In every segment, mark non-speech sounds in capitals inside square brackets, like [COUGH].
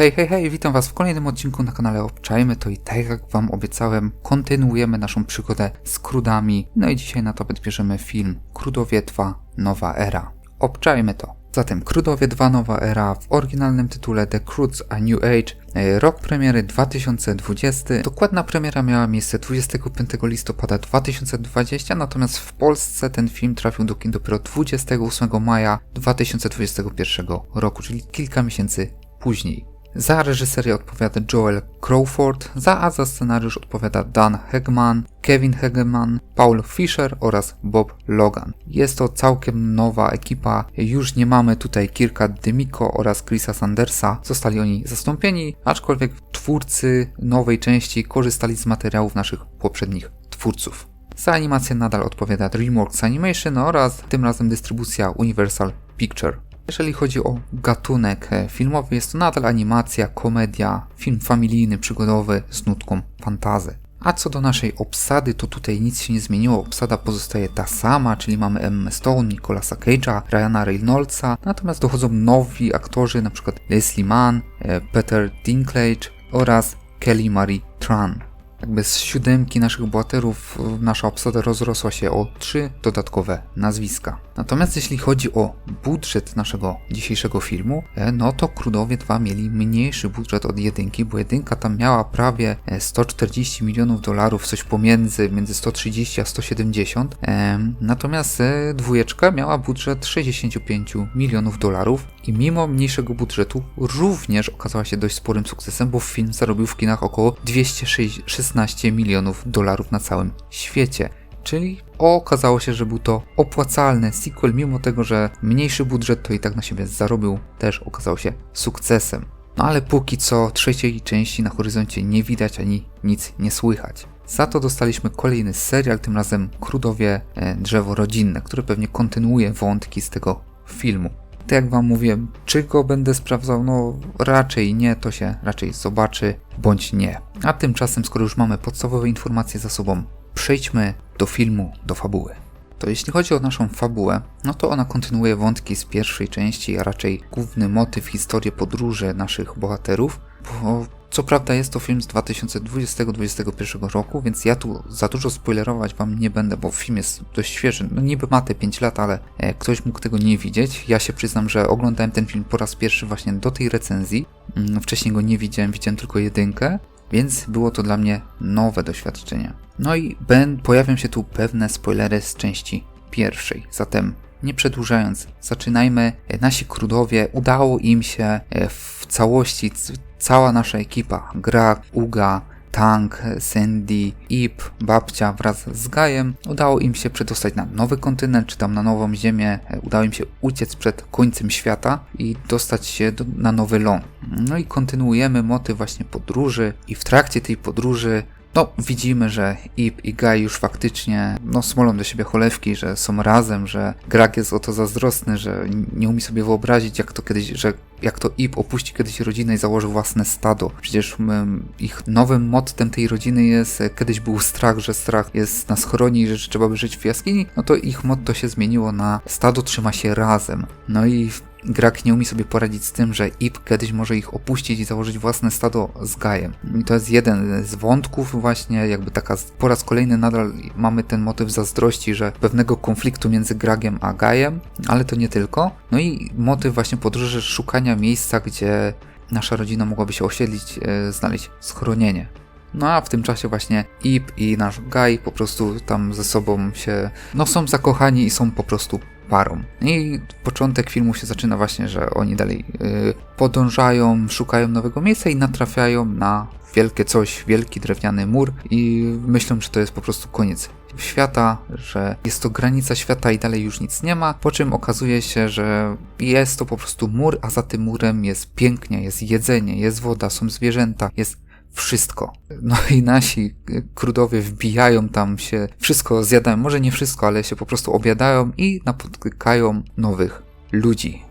Hej, hej, hej, witam was w kolejnym odcinku na kanale Obczajmy to i tak jak wam obiecałem, kontynuujemy naszą przygodę z krudami. No i dzisiaj na tapet bierzemy film Krudowie 2 Nowa Era. Obczajmy to. Zatem Krudowie 2 Nowa Era w oryginalnym tytule The Crudes A New Age, e, rok premiery 2020. Dokładna premiera miała miejsce 25 listopada 2020, natomiast w Polsce ten film trafił do kin dopiero 28 maja 2021 roku, czyli kilka miesięcy później. Za reżyserię odpowiada Joel Crawford, za, a za scenariusz odpowiada Dan Hegman, Kevin Hegeman, Paul Fisher oraz Bob Logan. Jest to całkiem nowa ekipa, już nie mamy tutaj Kirka Dymiko oraz Chrisa Sandersa, zostali oni zastąpieni, aczkolwiek twórcy nowej części korzystali z materiałów naszych poprzednich twórców. Za animację nadal odpowiada DreamWorks Animation oraz tym razem dystrybucja Universal Picture. Jeżeli chodzi o gatunek e, filmowy, jest to nadal animacja, komedia, film familijny, przygodowy z nutką fantazy. A co do naszej obsady, to tutaj nic się nie zmieniło. Obsada pozostaje ta sama, czyli mamy Emma Stone, Nicolasa Cage'a, Ryana Reynoldsa, natomiast dochodzą nowi aktorzy, np. Leslie Mann, e, Peter Dinklage oraz Kelly Marie Tran. Jakby z siódemki naszych bohaterów y, nasza obsada rozrosła się o trzy dodatkowe nazwiska. Natomiast jeśli chodzi o budżet naszego dzisiejszego filmu, e, no to Krudowie 2 mieli mniejszy budżet od jedynki, bo jedynka tam miała prawie e, 140 milionów dolarów, coś pomiędzy, między 130 a 170. E, Natomiast e, dwójeczka miała budżet 65 milionów dolarów i mimo mniejszego budżetu również okazała się dość sporym sukcesem, bo film zarobił w kinach około 216 milionów dolarów na całym świecie. Czyli okazało się, że był to opłacalny sequel, mimo tego, że mniejszy budżet to i tak na siebie zarobił, też okazał się sukcesem. No ale póki co trzeciej części na horyzoncie nie widać ani nic nie słychać. Za to dostaliśmy kolejny serial, tym razem Krudowie e, Drzewo Rodzinne, który pewnie kontynuuje wątki z tego filmu. Tak jak wam mówiłem, czy go będę sprawdzał? No raczej nie, to się raczej zobaczy, bądź nie. A tymczasem, skoro już mamy podstawowe informacje za sobą, przejdźmy do filmu, do fabuły. To jeśli chodzi o naszą fabułę, no to ona kontynuuje wątki z pierwszej części, a raczej główny motyw, historię podróży naszych bohaterów, bo co prawda jest to film z 2020-2021 roku, więc ja tu za dużo spoilerować wam nie będę, bo film jest dość świeży. No niby ma te 5 lat, ale e, ktoś mógł tego nie widzieć. Ja się przyznam, że oglądałem ten film po raz pierwszy właśnie do tej recenzji. Mm, Wcześniej go nie widziałem, widziałem tylko jedynkę, więc było to dla mnie nowe doświadczenie. No i ben, pojawią się tu pewne spoilery z części pierwszej, zatem nie przedłużając, zaczynajmy. E, Nasi krudowie, udało im się e, w całości, cała nasza ekipa, Gra, Uga, Tank, Sandy, Ip, Babcia wraz z Gajem, udało im się przedostać na nowy kontynent, czy tam na nową ziemię, udało im się uciec przed końcem świata i dostać się do, na nowy ląd. No i kontynuujemy motyw właśnie podróży i w trakcie tej podróży no, widzimy, że Ip i Guy już faktycznie no, smolą do siebie cholewki, że są razem, że Greg jest o to zazdrosny, że nie umie sobie wyobrazić, jak to kiedyś, że jak to Ip opuści kiedyś rodzinę i założy własne stado. Przecież ich nowym mottem tej rodziny jest, e, kiedyś był strach, że strach jest na schroni, że trzeba by żyć w jaskini, no to ich motto się zmieniło na stado trzyma się razem. No i Grak nie umie sobie poradzić z tym, że Ip kiedyś może ich opuścić i założyć własne stado z Gajem. I to jest jeden z wątków właśnie, jakby taka po raz kolejny nadal mamy ten motyw zazdrości, że pewnego konfliktu między Gragiem a Gajem, ale to nie tylko. No i motyw właśnie podróży szukania miejsca, gdzie nasza rodzina mogłaby się osiedlić, e, znaleźć schronienie. No a w tym czasie właśnie Ip i nasz Guy po prostu tam ze sobą się, no są zakochani i są po prostu parą. I początek filmu się zaczyna właśnie, że oni dalej yy, podążają, szukają nowego miejsca i natrafiają na wielkie coś, wielki drewniany mur i myślą, że to jest po prostu koniec świata, że jest to granica świata i dalej już nic nie ma, po czym okazuje się, że jest to po prostu mur, a za tym murem jest pięknie, jest jedzenie, jest woda, są zwierzęta, jest wszystko. No i nasi krudowie wbijają tam się, wszystko zjadają, może nie wszystko, ale się po prostu obiadają i napotykają nowych ludzi.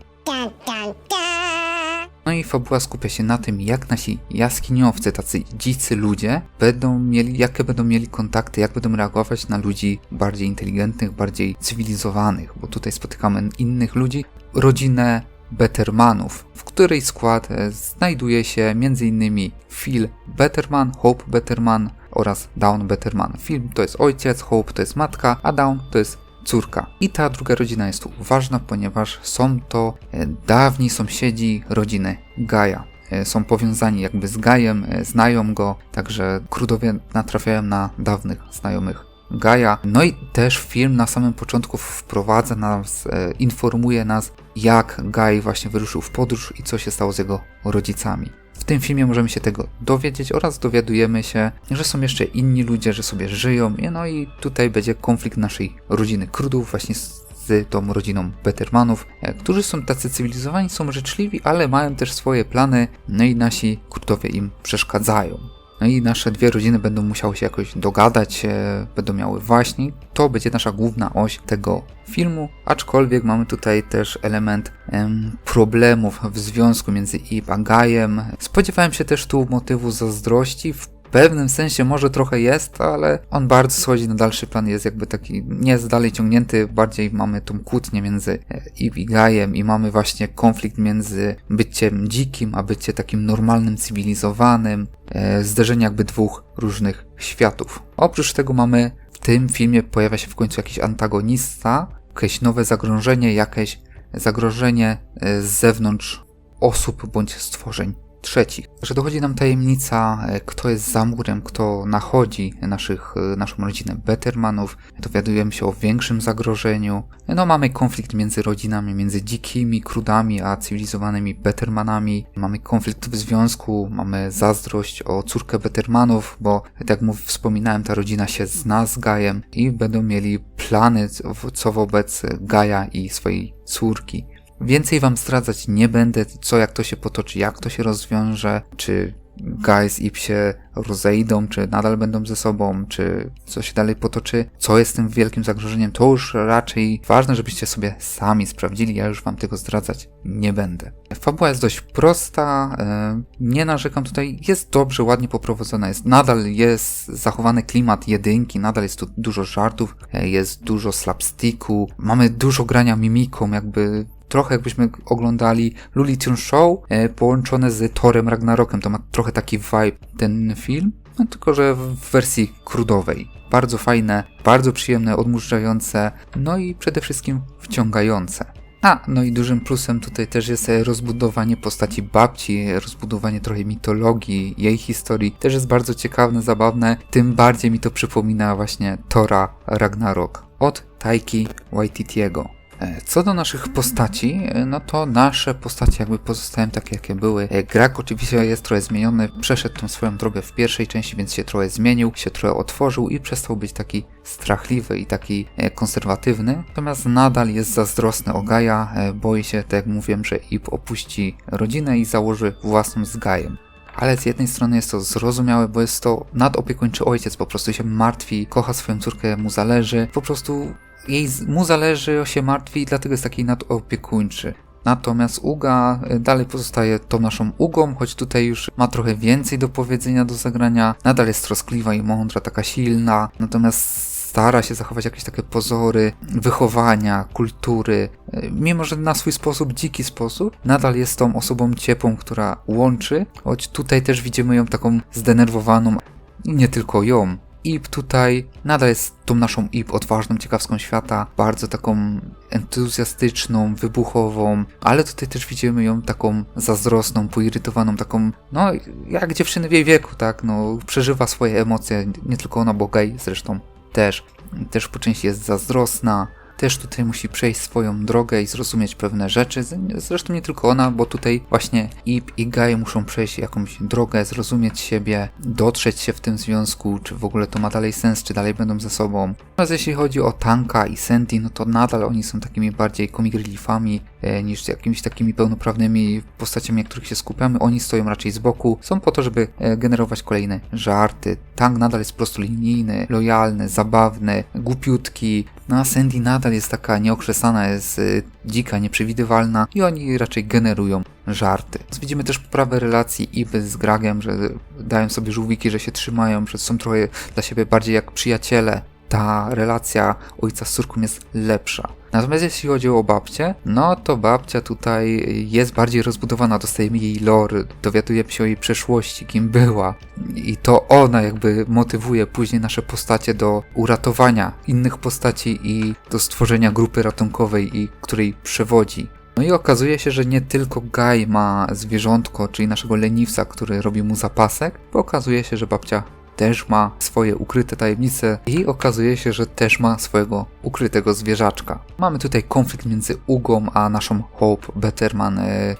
No i fabuła skupia się na tym, jak nasi jaskiniowcy, tacy dzicy ludzie, będą mieli, jakie będą mieli kontakty, jak będą reagować na ludzi bardziej inteligentnych, bardziej cywilizowanych, bo tutaj spotykamy innych ludzi, rodzinę Bettermanów, w której skład e, znajduje się m.in. Phil Betterman, Hope Betterman oraz Dawn Betterman. Phil to jest ojciec, Hope to jest matka, a Dawn to jest córka. I ta druga rodzina jest tu ważna, ponieważ są to e, dawni sąsiedzi rodziny Gaja. E, Są powiązani jakby z Gajem, znają go, także krudowie natrafiają na dawnych znajomych Gaja. No i też film na samym początku wprowadza nas, informuje nas, jak Gaj właśnie wyruszył w podróż i co się stało z jego rodzicami. W tym filmie możemy się tego dowiedzieć oraz dowiadujemy się, że są jeszcze inni ludzie, że sobie żyją. No i tutaj będzie konflikt naszej rodziny Krudów właśnie z z tą rodziną Bettermanów, e, którzy są tacy cywilizowani, są życzliwi, ale mają też swoje plany, no i nasi Krudowie im przeszkadzają. No i nasze dwie rodziny będą musiały się jakoś dogadać, e, będą miały właśnie. To będzie nasza główna oś tego filmu, aczkolwiek mamy tutaj też element em, problemów w związku między Ip a Gajem. Spodziewałem się też tu motywu zazdrości, w pewnym sensie może trochę jest, ale on bardzo schodzi na dalszy plan, jest jakby taki, nie jest dalej ciągnięty, bardziej mamy tą kłótnię między e, Ip i Gajem i mamy właśnie konflikt między byciem dzikim, a byciem takim normalnym, cywilizowanym, e, zderzenie jakby dwóch różnych światów. Oprócz tego mamy w tym filmie pojawia się w końcu jakiś antagonista, jakieś nowe zagrożenie, jakieś zagrożenie e, z zewnątrz osób bądź stworzeń trzecich. Że dochodzi nam tajemnica, e, kto jest za murem, kto nachodzi naszych, e, naszą rodzinę Bettermanów. Dowiadujemy się o większym zagrożeniu. No mamy konflikt między rodzinami, między dzikimi krudami, a cywilizowanymi Bettermanami. Mamy konflikt w związku, mamy zazdrość o córkę Bettermanów, bo tak jak mów, wspominałem, ta rodzina się zna z Gajem i będą mieli plany co wobec Gaja i swojej córki. Więcej wam zdradzać nie będę, co jak to się potoczy, jak to się rozwiąże, czy Guys i się rozejdą, czy nadal będą ze sobą, czy co się dalej potoczy, co jest tym wielkim zagrożeniem, to już raczej ważne, żebyście sobie sami sprawdzili, ja już wam tego zdradzać nie będę. Fabuła jest dość prosta, e, nie narzekam tutaj, jest dobrze, ładnie poprowadzona, jest, nadal jest zachowany klimat jedynki, nadal jest tu dużo żartów, e, jest dużo slapsticku, mamy dużo grania mimiką, jakby trochę jakbyśmy oglądali Looney Tunes Show e, połączone z Torem Ragnarokiem. To ma trochę taki vibe ten film, no tylko że w wersji krudowej. Bardzo fajne, bardzo przyjemne, odmurzające, no i przede wszystkim wciągające. A, no i dużym plusem tutaj też jest e, rozbudowanie postaci babci, rozbudowanie trochę mitologii, jej historii. Też jest bardzo ciekawe, zabawne, tym bardziej mi to przypomina właśnie Tora Ragnarok od Taiki Waititiego. E, Co do naszych postaci, e, no to nasze postacie jakby pozostają takie, jakie były. E, Grak oczywiście jest trochę zmieniony, przeszedł tą swoją drogę w pierwszej części, więc się trochę zmienił, się trochę otworzył i przestał być taki strachliwy i taki konserwatywny. Natomiast nadal jest zazdrosny o Gaja, boi się, tak jak mówiłem, że Ip opuści rodzinę i założy własną z Gajem ale z jednej strony jest to zrozumiałe, bo jest to nadopiekuńczy ojciec, po prostu się martwi, kocha swoją córkę, mu zależy, po prostu jej, mu zależy, się martwi, dlatego jest taki nadopiekuńczy. Natomiast Uga y, dalej pozostaje tą naszą Ugą, choć tutaj już ma trochę więcej do powiedzenia, do zagrania. Nadal jest troskliwa i mądra, taka silna, natomiast stara się zachować jakieś takie pozory wychowania, kultury, y, mimo że na swój sposób, dziki sposób, nadal jest tą osobą ciepłą, która łączy, choć tutaj też widzimy ją taką zdenerwowaną i nie tylko ją. Ip tutaj nadal jest tą naszą Ip odważną, ciekawską świata, bardzo taką entuzjastyczną, wybuchową, ale tutaj też widzimy ją taką zazdrosną, poirytowaną, taką, no jak dziewczyny w jej wieku, tak, no przeżywa swoje emocje, nie tylko ona, bo gej zresztą też, też po części jest zazdrosna, też tutaj musi przejść swoją drogę i zrozumieć pewne rzeczy. Zresztą nie tylko ona, bo tutaj właśnie Ip i Guy muszą przejść jakąś drogę, zrozumieć siebie, dotrzeć się w tym związku, czy w ogóle to ma dalej sens, czy dalej będą ze sobą. Natomiast jeśli chodzi o Tanka i Sandy, no to nadal oni są takimi bardziej comic reliefami e, niż jakimiś takimi pełnoprawnymi postaciami, na których się skupiamy. Oni stoją raczej z boku, są po to, żeby e, generować kolejne żarty. Tank nadal jest prostolinijny, lojalny, zabawny, głupiutki, no a Sandy nadal jest taka nieokrzesana, jest y, dzika, nieprzewidywalna i oni raczej generują żarty. Widzimy też poprawę relacji Iby z Gragiem, że dają sobie żółwiki, że się trzymają, że są trochę dla siebie bardziej jak przyjaciele. Ta relacja ojca z córką jest lepsza. Natomiast jeśli chodzi o babcię, no to babcia tutaj jest bardziej rozbudowana, dostajemy jej lore, dowiadujemy się o jej przeszłości, kim była i to ona jakby motywuje później nasze postacie do uratowania innych postaci i do stworzenia grupy ratunkowej, i której przewodzi. No i okazuje się, że nie tylko Guy ma zwierzątko, czyli naszego leniwca, który robi mu zapasek, bo okazuje się, że babcia też ma swoje ukryte tajemnice i okazuje się, że też ma swojego ukrytego zwierzaczka. Mamy tutaj konflikt między Ugą a naszą Hope Betterman. e,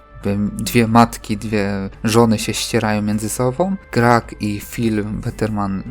Dwie matki, dwie żony się ścierają między sobą. Greg i Phil Betterman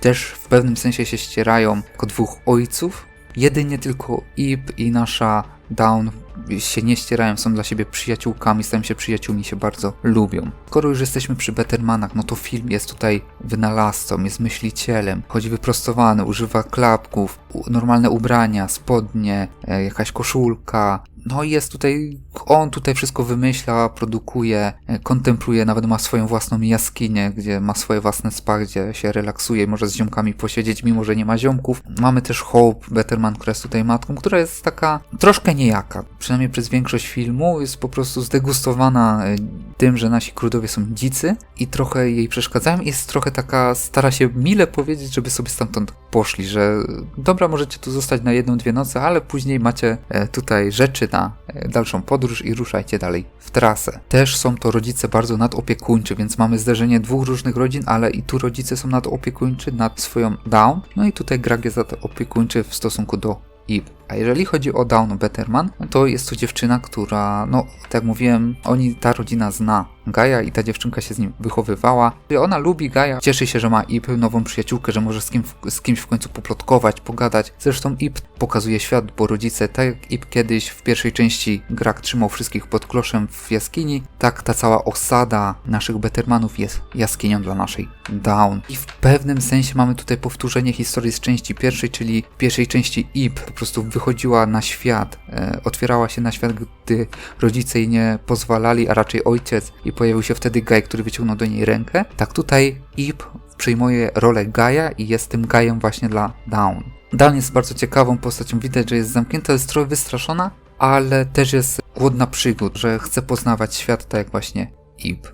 też w pewnym sensie się ścierają jako dwóch ojców. Jedynie tylko Ip i nasza Down się nie ścierają, są dla siebie przyjaciółkami, stają się przyjaciółmi, się bardzo lubią. Skoro już jesteśmy przy Bettermanach, no to film jest tutaj wynalazcą, jest myślicielem, chodzi wyprostowany, używa klapków, normalne ubrania, spodnie, e, jakaś koszulka. No jest tutaj, on tutaj wszystko wymyśla, produkuje, e, kontempluje, nawet ma swoją własną jaskinię, gdzie ma swoje własne spa, gdzie się relaksuje, może z ziomkami posiedzieć, mimo że nie ma ziomków. Mamy też Hope Betterman, która jest tutaj matką, która jest taka troszkę niejaka. Przynajmniej przez większość filmu jest po prostu zdegustowana e, tym, że nasi krudowie są dzicy i trochę jej przeszkadzają. Jest trochę taka, stara się mile powiedzieć, żeby sobie stamtąd poszli, że dobra, możecie tu zostać na jedną, dwie noce, ale później macie e, tutaj rzeczy na e, dalszą podróż i ruszajcie dalej w trasę. Też są to rodzice bardzo nadopiekuńczy, więc mamy zderzenie dwóch różnych rodzin, ale i tu rodzice są nadopiekuńczy nad swoją Down, no i tutaj Greg jest nadopiekuńczy w stosunku do Eve. A jeżeli chodzi o Down Betterman, to jest to dziewczyna, która, no, tak jak mówiłem, oni, ta rodzina zna Gaja i ta dziewczynka się z nim wychowywała. Ona lubi Gaja, cieszy się, że ma Ip nową przyjaciółkę, że może z, kim, z kimś w końcu poplotkować, pogadać. Zresztą Ip pokazuje świat, bo rodzice, tak jak Ip kiedyś w pierwszej części Grak trzymał wszystkich pod kloszem w jaskini, tak ta cała osada naszych Bettermanów jest jaskinią dla naszej Down. I w pewnym sensie mamy tutaj powtórzenie historii z części pierwszej, czyli w pierwszej części Ip po prostu wychodziła na świat, e, otwierała się na świat, gdy rodzice jej nie pozwalali, a raczej ojciec i pojawił się wtedy Gaj, który wyciągnął do niej rękę. Tak tutaj Ip przejmuje rolę Gaja i jest tym Gajem właśnie dla Down. Down jest bardzo ciekawą postacią, widać, że jest zamknięta, jest trochę wystraszona, ale też jest głodna przygód, że chce poznawać świat tak jak właśnie Ip.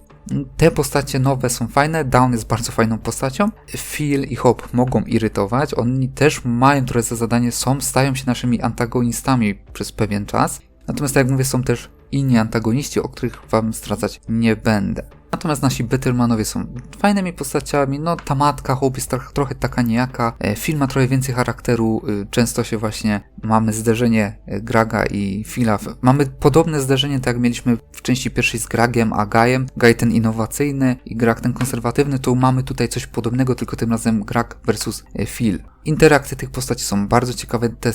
Te postacie nowe są fajne, Down jest bardzo fajną postacią. Phil i Hope mogą irytować, oni też mają trochę za zadanie, są, stają się naszymi antagonistami przez pewien czas. Natomiast tak jak mówię, są też inni antagoniści, o których wam zdradzać nie będę. Natomiast nasi Bettelmanowie są fajnymi postaciami, no ta matka Hope jest trochę, taka niejaka, e, film ma trochę więcej charakteru, y, często się właśnie mamy zderzenie e, Graga i Phila, mamy podobne zderzenie, tak jak mieliśmy w części pierwszej z Gragiem a Gajem, Gaj ten innowacyjny i Grag ten konserwatywny, to mamy tutaj coś podobnego, tylko tym razem Grag versus e, Phil. Interakcje tych postaci są bardzo ciekawe, Te,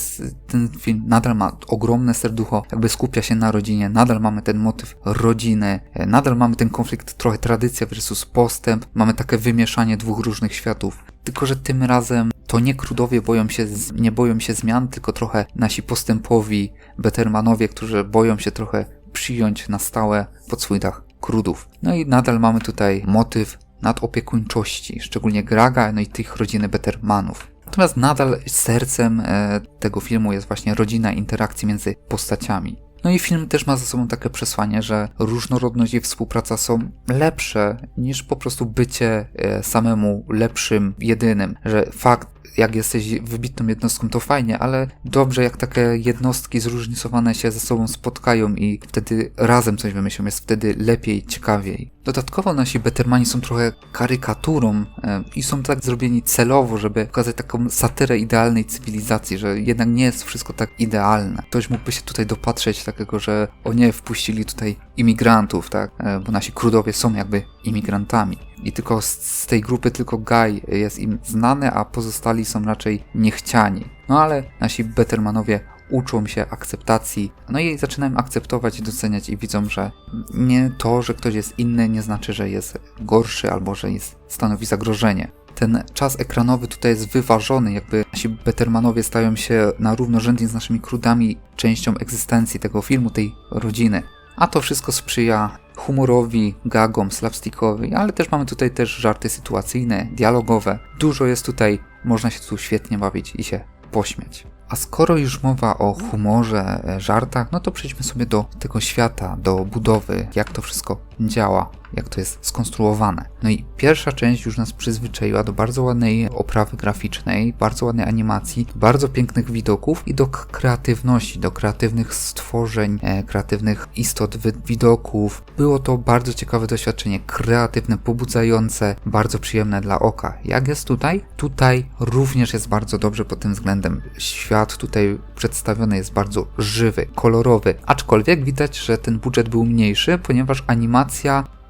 ten film nadal ma ogromne serducho, jakby skupia się na rodzinie, nadal mamy ten motyw rodziny, e, nadal mamy ten konflikt trochę tradycja versus postęp, mamy takie wymieszanie dwóch różnych światów. Tylko, że tym razem to nie krudowie boją się, nie boją się zmian, tylko trochę nasi postępowi Bettermanowie, którzy boją się trochę przyjąć na stałe pod swój dach krudów. No i nadal mamy tutaj motyw nadopiekuńczości, szczególnie Graga, no i tych rodziny Bettermanów. Natomiast nadal sercem e, tego filmu jest właśnie rodzina interakcji między postaciami. No i film też ma za sobą takie przesłanie, że różnorodność i współpraca są lepsze niż po prostu bycie e, samemu lepszym, jedynym. Że fakt, jak jesteś wybitną jednostką, to fajnie, ale dobrze, jak takie jednostki zróżnicowane się ze sobą spotkają i wtedy razem coś wymyślą, jest wtedy lepiej, ciekawiej. Dodatkowo nasi Bettermani są trochę karykaturą e, i są tak zrobieni celowo, żeby pokazać taką satyrę idealnej cywilizacji, że jednak nie jest wszystko tak idealne. Ktoś mógłby się tutaj dopatrzeć takiego, że o nie, wpuścili tutaj imigrantów, tak? E, Bo nasi krudowie są jakby imigrantami. I tylko z tej grupy tylko Guy jest im znany, a pozostali są raczej niechciani. No ale nasi Bettermanowie uczą się akceptacji, no i zaczynają akceptować doceniać i widzą, że nie to, że ktoś jest inny, nie znaczy, że jest gorszy albo że jest stanowi zagrożenie. Ten czas ekranowy tutaj jest wyważony, jakby nasi Bettermanowie stają się na równorzędnie z naszymi krudami częścią egzystencji tego filmu, tej rodziny. A to wszystko sprzyja humorowi, gagom, slapstickowi, ale też mamy tutaj też żarty sytuacyjne, dialogowe. Dużo jest tutaj można się tu świetnie bawić i się pośmiać. A skoro już mowa o humorze, e, żartach, no to przejdźmy sobie do tego świata, do budowy, jak to wszystko działa, jak to jest skonstruowane. No i pierwsza część już nas przyzwyczaiła do bardzo ładnej oprawy graficznej, bardzo ładnej animacji, bardzo pięknych widoków i do kreatywności, do kreatywnych stworzeń, e, kreatywnych istot widoków. Było to bardzo ciekawe doświadczenie, kreatywne, pobudzające, bardzo przyjemne dla oka. Jak jest tutaj? Tutaj również jest bardzo dobrze pod tym względem. Świat tutaj przedstawiony jest bardzo żywy, kolorowy, aczkolwiek widać, że ten budżet był mniejszy, ponieważ animacja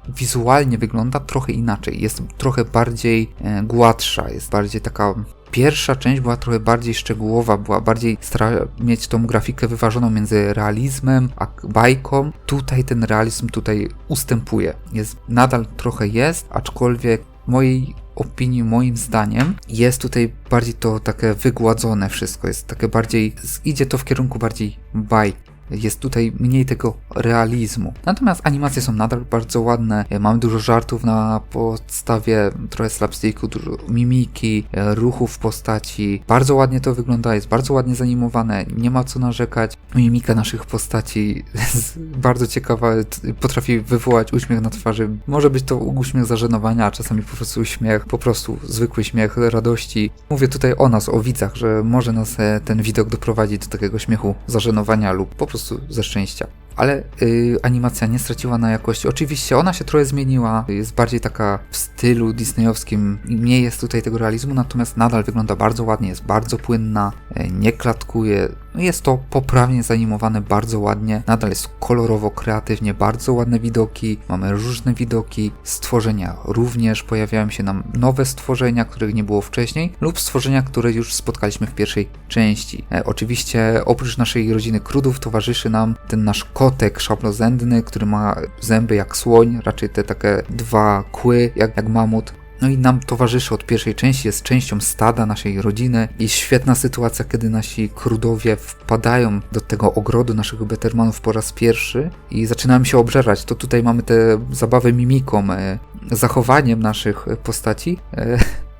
wizualnie wygląda trochę inaczej. Jest trochę bardziej e, gładsza, jest bardziej taka. Pierwsza część była trochę bardziej szczegółowa, była bardziej stara mieć tą grafikę wyważoną między realizmem a bajką. Tutaj ten realizm tutaj ustępuje. Jest, nadal trochę jest, aczkolwiek mojej opinii, moim zdaniem, jest tutaj bardziej to takie wygładzone wszystko, jest takie bardziej, idzie to w kierunku bardziej bajki. Jest tutaj mniej tego realizmu. Natomiast animacje są nadal bardzo ładne. Mamy dużo żartów na podstawie trochę slapsticku, dużo mimiki, ruchów w postaci. Bardzo ładnie to wygląda, jest bardzo ładnie zanimowane, nie ma co narzekać. Mimika naszych postaci [LAUGHS] jest bardzo ciekawa, potrafi wywołać uśmiech na twarzy. Może być to uśmiech zażenowania, a czasami po prostu uśmiech, po prostu zwykły śmiech radości. Mówię tutaj o nas, o widzach, że może nas e, ten widok doprowadzić do takiego śmiechu zażenowania lub po prostu ze szczęścia ale y, animacja nie straciła na jakości. Oczywiście ona się trochę zmieniła, jest bardziej taka w stylu disneyowskim, nie jest tutaj tego realizmu, natomiast nadal wygląda bardzo ładnie, jest bardzo płynna, y, nie klatkuje. Jest to poprawnie zanimowane bardzo ładnie, nadal jest kolorowo, kreatywnie, bardzo ładne widoki, mamy różne widoki, stworzenia również, pojawiają się nam nowe stworzenia, których nie było wcześniej, lub stworzenia, które już spotkaliśmy w pierwszej części. E, oczywiście oprócz naszej rodziny krudów towarzyszy nam ten nasz kotek szablozędny, który ma zęby jak słoń, raczej te takie dwa kły jak, jak mamut. No i nam towarzyszy od pierwszej części, jest częścią stada naszej rodziny i świetna sytuacja, kiedy nasi krudowie wpadają do tego ogrodu naszych betermanów po raz pierwszy i zaczynają się obżerać. To tutaj mamy te zabawy mimiką, e, zachowaniem naszych postaci.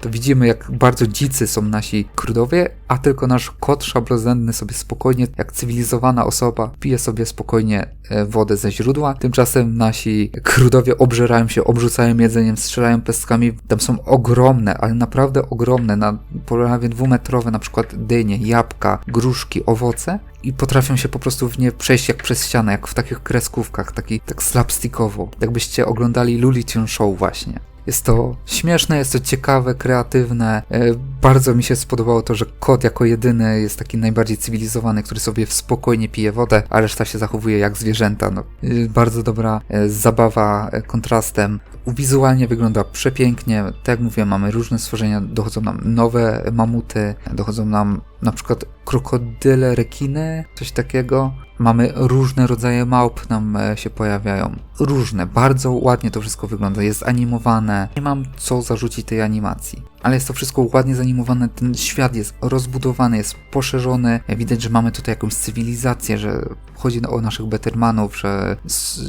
To widzimy, jak bardzo dzicy są nasi krudowie, a tylko nasz kot szablozędny sobie spokojnie, jak cywilizowana osoba, pije sobie spokojnie e, wodę ze źródła. Tymczasem nasi krudowie obżerają się, obrzucają jedzeniem, strzelają pestkami. Tam są ogromne, ale naprawdę ogromne, na prawie dwumetrowe, na przykład dynie, jabłka, gruszki, owoce i potrafią się po prostu w nie przejść jak przez ścianę, jak w takich kreskówkach, taki, tak slapstickowo. Jakbyście oglądali Tunes Show właśnie. Jest to śmieszne, jest to ciekawe, kreatywne. E, bardzo mi się spodobało to, że kot jako jedyny jest taki najbardziej cywilizowany, który sobie spokojnie pije wodę, a reszta się zachowuje jak zwierzęta. No, e, bardzo dobra e, zabawa kontrastem. Wizualnie wygląda przepięknie. Tak jak mówiłem, mamy różne stworzenia, dochodzą nam nowe mamuty, dochodzą nam na przykład krokodyle, rekiny, coś takiego. Mamy różne rodzaje małp nam e, się pojawiają. Różne, bardzo ładnie to wszystko wygląda, jest animowane. Nie mam co zarzucić tej animacji. Ale jest to wszystko ładnie zanimowane, ten świat jest rozbudowany, jest poszerzony. Widać, że mamy tutaj jakąś cywilizację, że chodzi o naszych Bettermanów, że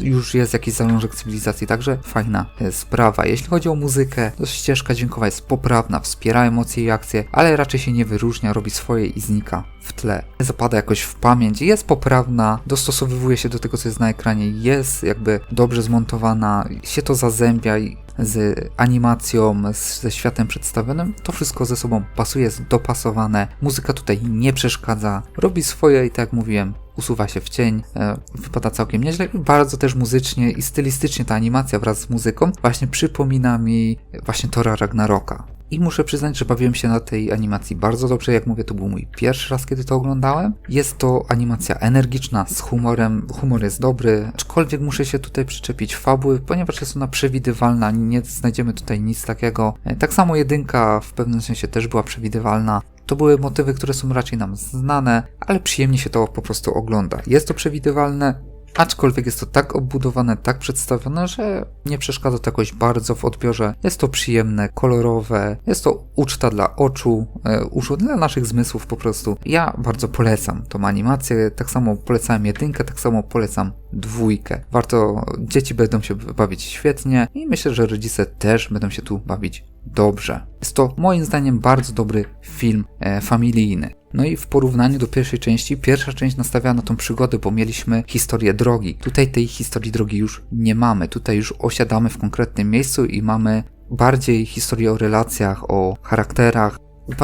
już jest jakiś zalążek cywilizacji, także fajna e, sprawa. Jeśli chodzi o muzykę, to ścieżka dźwiękowa jest poprawna, wspiera emocje i akcje, ale raczej się nie wyróżnia, robi swoje i znika w tle. Zapada jakoś w pamięć, jest poprawna, dostosowywuje się do tego, co jest na ekranie, jest jakby dobrze zmontowana, się to zazębia z animacją, ze światem przedstawionym, to wszystko ze sobą pasuje, jest dopasowane. Muzyka tutaj nie przeszkadza, robi swoje i tak jak mówiłem, usuwa się w cień, e, wypada całkiem nieźle. Bardzo też muzycznie i stylistycznie ta animacja wraz z muzyką właśnie przypomina mi właśnie Tora Ragnaroka. I muszę przyznać, że bawiłem się na tej animacji bardzo dobrze. Jak mówię, to był mój pierwszy raz, kiedy to oglądałem. Jest to animacja energiczna, z humorem. Humor jest dobry, aczkolwiek muszę się tutaj przyczepić fabuły, ponieważ jest ona przewidywalna. Nie znajdziemy tutaj nic takiego. E, tak samo jedynka w pewnym sensie też była przewidywalna. To były motywy, które są raczej nam znane, ale przyjemnie się to po prostu ogląda. Jest to przewidywalne, Aczkolwiek jest to tak obudowane, tak przedstawione, że nie przeszkadza to jakoś bardzo w odbiorze. Jest to przyjemne, kolorowe, jest to uczta dla oczu, e, uszu, dla naszych zmysłów po prostu. Ja bardzo polecam tą animację, tak samo polecałem jedynkę, tak samo polecam dwójkę. Warto, dzieci będą się bawić świetnie i myślę, że rodzice też będą się tu bawić dobrze. Jest to moim zdaniem bardzo dobry film e, familijny. No i w porównaniu do pierwszej części, pierwsza część nastawiała na tą przygodę, bo mieliśmy historię drogi. Tutaj tej historii drogi już nie mamy. Tutaj już osiadamy w konkretnym miejscu i mamy bardziej historię o relacjach, o charakterach,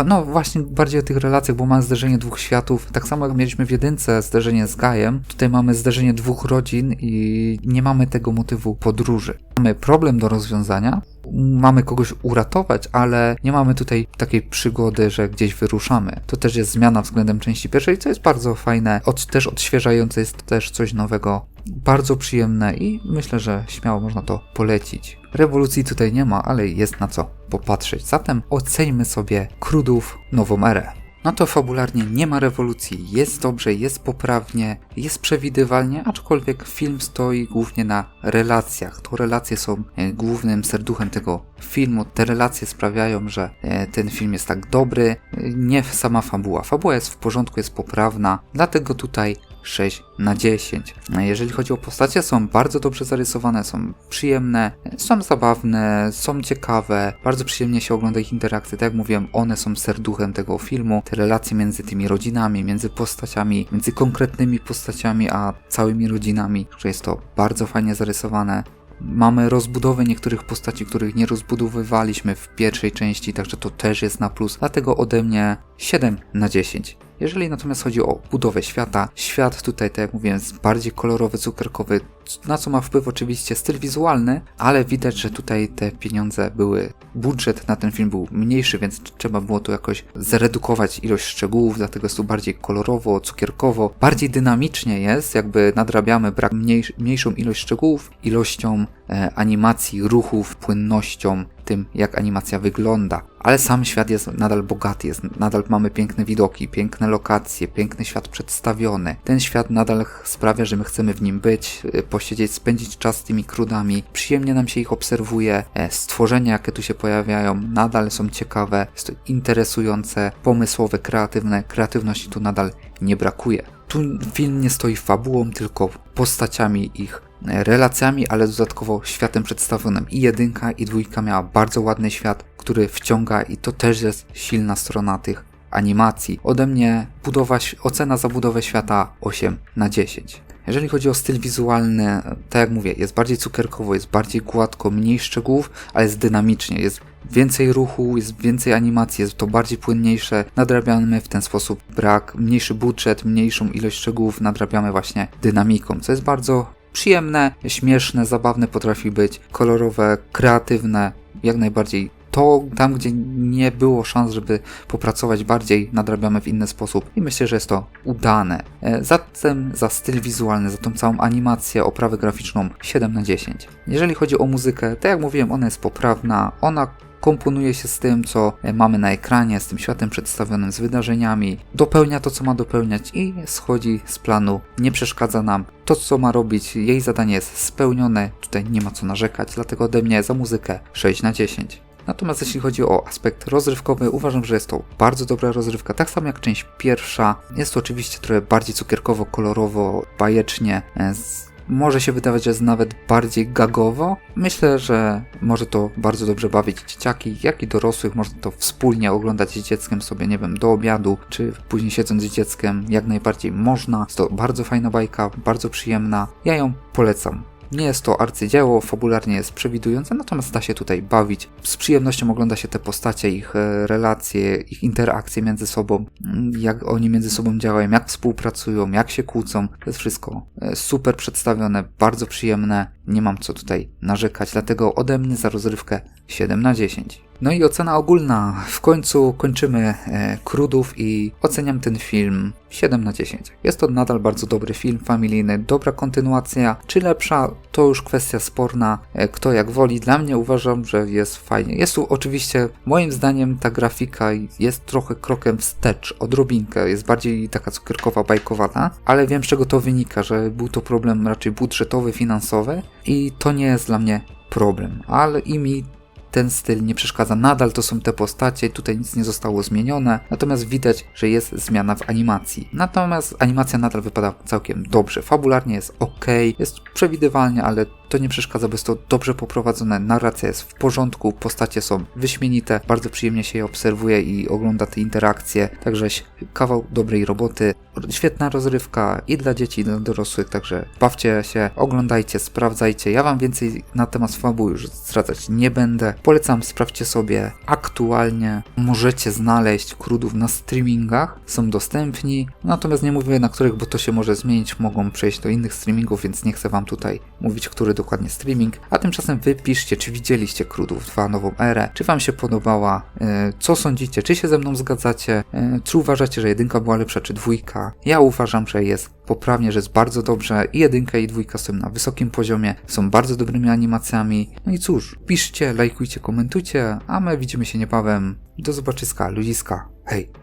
No właśnie bardziej o tych relacjach, bo mamy zderzenie dwóch światów. Tak samo jak mieliśmy w jedynce zderzenie z Gajem, tutaj mamy zderzenie dwóch rodzin i nie mamy tego motywu podróży. Mamy problem do rozwiązania, mamy kogoś uratować, ale nie mamy tutaj takiej przygody, że gdzieś wyruszamy. To też jest zmiana względem części pierwszej, co jest bardzo fajne, od, też odświeżające, jest też coś nowego, bardzo przyjemne i myślę, że śmiało można to polecić. Rewolucji tutaj nie ma, ale jest na co popatrzeć. Zatem oceńmy sobie Krudów nową erę. No to fabularnie nie ma rewolucji, jest dobrze, jest poprawnie, jest przewidywalnie, aczkolwiek film stoi głównie na relacjach. To relacje są e, głównym serduchem tego filmu. Te relacje sprawiają, że e, ten film jest tak dobry, e, nie sama fabuła. Fabuła jest w porządku, jest poprawna, dlatego tutaj 6 na 10. Jeżeli chodzi o postacie, są bardzo dobrze zarysowane, są przyjemne, są zabawne, są ciekawe, bardzo przyjemnie się ogląda ich interakcje. Tak jak mówiłem, one są serduchem tego filmu. Te relacje między tymi rodzinami, między postaciami, między konkretnymi postaciami, a całymi rodzinami, że jest to bardzo fajnie zarysowane. Mamy rozbudowę niektórych postaci, których nie rozbudowywaliśmy w pierwszej części, także to też jest na plus. Dlatego ode mnie 7 na 10. Jeżeli natomiast chodzi o budowę świata, świat tutaj, tak jak mówiłem, jest bardziej kolorowy, cukierkowy, na co ma wpływ oczywiście styl wizualny, ale widać, że tutaj te pieniądze były, budżet na ten film był mniejszy, więc trzeba było tu jakoś zredukować ilość szczegółów, dlatego jest tu bardziej kolorowo, cukierkowo, bardziej dynamicznie jest, jakby nadrabiamy brak mniejsz, mniejszą ilość szczegółów, ilością e, animacji, ruchów, płynnością, tym, jak animacja wygląda. Ale sam świat jest nadal bogaty, jest, nadal mamy piękne widoki, piękne lokacje, piękny świat przedstawiony. Ten świat nadal sprawia, że my chcemy w nim być, y, posiedzieć, spędzić czas z tymi krudami. Przyjemnie nam się ich obserwuje. E, Stworzenia, jakie tu się pojawiają, nadal są ciekawe, interesujące, pomysłowe, kreatywne. Kreatywności tu nadal nie brakuje. Tu film nie stoi fabułą, tylko postaciami ich relacjami, ale dodatkowo światem przedstawionym. I jedynka, i dwójka miała bardzo ładny świat, który wciąga i to też jest silna strona tych animacji. Ode mnie budowa, ocena za budowę świata 8 na 10. Jeżeli chodzi o styl wizualny, tak jak mówię, jest bardziej cukierkowo, jest bardziej gładko, mniej szczegółów, ale jest dynamicznie, jest więcej ruchu, jest więcej animacji, jest to bardziej płynniejsze. Nadrabiamy w ten sposób brak, mniejszy budżet, mniejszą ilość szczegółów nadrabiamy właśnie dynamiką, co jest bardzo przyjemne, śmieszne, zabawne potrafi być, kolorowe, kreatywne, jak najbardziej. To tam, gdzie nie było szans, żeby popracować bardziej, nadrabiamy w inny sposób i myślę, że jest to udane. E, zatem za styl wizualny, za tą całą animację, oprawę graficzną 7 na 10. Jeżeli chodzi o muzykę, tak jak mówiłem, ona jest poprawna, ona komponuje się z tym, co mamy na ekranie, z tym światem przedstawionym, z wydarzeniami, dopełnia to, co ma dopełniać i schodzi z planu, nie przeszkadza nam. To, co ma robić, jej zadanie jest spełnione, tutaj nie ma co narzekać, dlatego ode mnie za muzykę 6 na 10. Natomiast jeśli chodzi o aspekt rozrywkowy, uważam, że jest to bardzo dobra rozrywka, tak samo jak część pierwsza. Jest to oczywiście trochę bardziej cukierkowo, kolorowo, bajecznie, z może się wydawać, że jest nawet bardziej gagowo. Myślę, że może to bardzo dobrze bawić dzieciaki, jak i dorosłych. Można to wspólnie oglądać z dzieckiem sobie, nie wiem, do obiadu, czy później siedząc z dzieckiem, jak najbardziej można. Jest to bardzo fajna bajka, bardzo przyjemna. Ja ją polecam. Nie jest to arcydzieło, fabularnie jest przewidujące, natomiast da się tutaj bawić. Z przyjemnością ogląda się te postacie, ich e, relacje, ich interakcje między sobą, mm, jak oni między sobą działają, jak współpracują, jak się kłócą. To jest wszystko e, super przedstawione, bardzo przyjemne. Nie mam co tutaj narzekać, dlatego ode mnie za rozrywkę 7 na 10. No i ocena ogólna. W końcu kończymy e, Krudów i oceniam ten film 7 na 10. Jest to nadal bardzo dobry film familijny, dobra kontynuacja. Czy lepsza, to już kwestia sporna, e, kto jak woli. Dla mnie uważam, że jest fajnie. Jest tu oczywiście, moim zdaniem, ta grafika jest trochę krokiem wstecz, odrobinkę. Jest bardziej taka cukierkowa, bajkowana, ale wiem z czego to wynika, że był to problem raczej budżetowy, finansowy i to nie jest dla mnie problem, ale i mi ten styl nie przeszkadza. Nadal to są te postacie, tutaj nic nie zostało zmienione, natomiast widać, że jest zmiana w animacji. Natomiast animacja nadal wypada całkiem dobrze. Fabularnie jest ok, jest przewidywalnie, ale to nie przeszkadza, bo jest to dobrze poprowadzone, narracja jest w porządku, postacie są wyśmienite, bardzo przyjemnie się je obserwuje i ogląda te interakcje, także kawał dobrej roboty, świetna rozrywka i dla dzieci, i dla dorosłych, także bawcie się, oglądajcie, sprawdzajcie. Ja wam więcej na temat fabuły już zdradzać nie będę. Polecam, sprawdźcie sobie aktualnie. Możecie znaleźć krudów na streamingach, są dostępni, natomiast nie mówię na których, bo to się może zmienić, mogą przejść do innych streamingów, więc nie chcę wam tutaj mówić, który dokładnie streaming. A tymczasem wy piszcie, czy widzieliście Krudów 2 nową erę, czy wam się podobała, e, co sądzicie, czy się ze mną zgadzacie, e, czy uważacie, że jedynka była lepsza, czy dwójka. Ja uważam, że jest poprawnie, że jest bardzo dobrze i jedynka i dwójka są na wysokim poziomie, są bardzo dobrymi animacjami. No i cóż, piszcie, lajkujcie, komentujcie, a my widzimy się niebawem. Do zobaczyska, ludziska. Hej!